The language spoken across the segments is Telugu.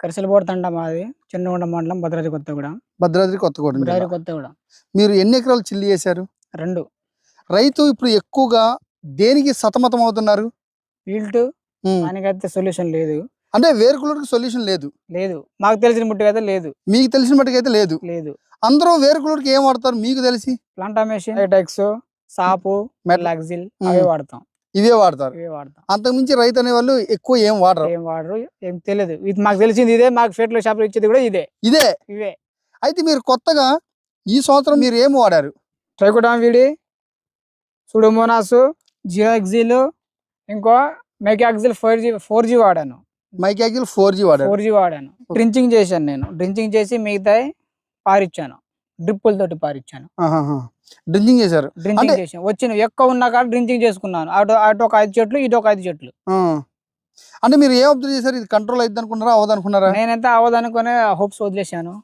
కరిసలబోడు తండ మాది చిన్నగొండ మండలం భద్రాద్రి కొత్తగూడెం. భద్రాద్రి కొత్తగూడెం. భద్రాద్రి కొత్తగూడెం. మీరు ఎన్ని ఎకరాలు చిల్లి చేశారు? రెండు. రైతు ఇప్పుడు ఎక్కువగా దేనికి సతమతం అవుతున్నారు ఫీల్డ్. దానికైతే సొల్యూషన్ లేదు. అంటే వేరుకులకి సొల్యూషన్ లేదు. లేదు. మాకు తెలిసిన ముట్టుకైతే లేదు. మీకు తెలిసిన మట్టుకైతే లేదు. లేదు. అందరూ వేరుకులకి ఏం వాడతారు? మీకు తెలిసి? ప్లాంటామేషన్ హైటెక్స్ సాపు మెట్- మెట్లాక్సిల్ అవే. వాడతాం. ఇవే వాడతారు. ఇవే వాడతాం. అంతకుమించి రైతు అనే వాళ్ళు ఎక్కువ ఏం వాడరు. ఏం వాడరు ఏం తెలియదు. ఇది మాకు తెలిసింది ఇదే మాకు ఫెట్లో షాప్లో ఇచ్చేది కూడా ఇదే. ఇదే. ఇవే. అయితే మీరు కొత్తగా ఈ సంవత్సరం మీరు ఏం వాడారు? ట్రైకోడామ్ వీడి సుడోమోనాస్ జియో ఎక్సిల్ ఇంకో మెకాక్సిల్ ఫోర్ జీ ఫోర్ జీ వాడాను. మైకాకిల్ ఫోర్ జీ వాడారు. ఫోర్ జీ వాడాను. డ్రించింగ్ చేశాను నేను. డ్రించింగ్ చేసి మిగతా పారిచ్చాను. డ్రిప్పుల తోటి పారిచ్చాను. డ్రింకింగ్ చేశారు. డ్రించింగ్ అంటే- చేసాను వచ్చిన ఎక్కువ ఉన్నా కాడ డ్రించింగ్ చేసుకున్నాను. అటు అటు ఒక ఐదు చెట్లు ఇటు ఒక ఐదు చెట్లు. అంటే మీరు ఏం అబ్జర్వ్ చేశారు? ఇది కంట్రోల్ అయింది అనుకున్నారా అవ్వదు అనుకున్నారా నేనైతే అవదనుకునే హోప్స్ వదిలేశాను.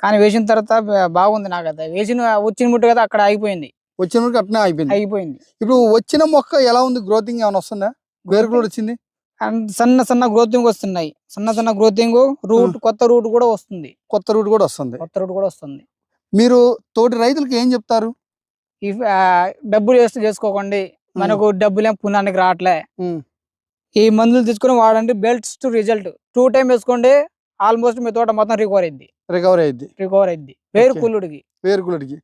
కానీ వేసిన తర్వాత బాగుంది నాకైతే వేసిన వచ్చిన ముట్టు కదా అక్కడ ఆగిపోయింది. వచ్చిన వరకు అట్నే అయిపోయింది ఆగిపోయింది. ఇప్పుడు వచ్చిన మొక్క ఎలా ఉంది? గ్రోతింగ్ ఏమైనా వస్తుందా? వేరుకులు వచ్చింది? అండ్ సన్న సన్న గ్రోతింగ్ వస్తున్నాయి. సన్న సన్న గ్రోతింగ్ రూట్ కొత్త రూట్ కూడా వస్తుంది. కొత్త రూట్ కూడా వస్తుంది. కొత్త రూట్ కూడా వస్తుంది. మీరు తోటి రైతులకు ఏం చెప్తారు? డబ్బులు వేస్ట్ చేసుకోకండి. మనకు డబ్బులు ఏం పుణ్యానికి రావట్లే. ఈ మందులు తీసుకుని వాడండి belts to result. Two time వేసుకోండి ఆల్మోస్ట్ మీ తోట మొత్తం రికవర్ అయింది రికవరీ అయింది రికవర్ అయింది వేరు Okay. కుళ్ళుడికి వేరుకులడికి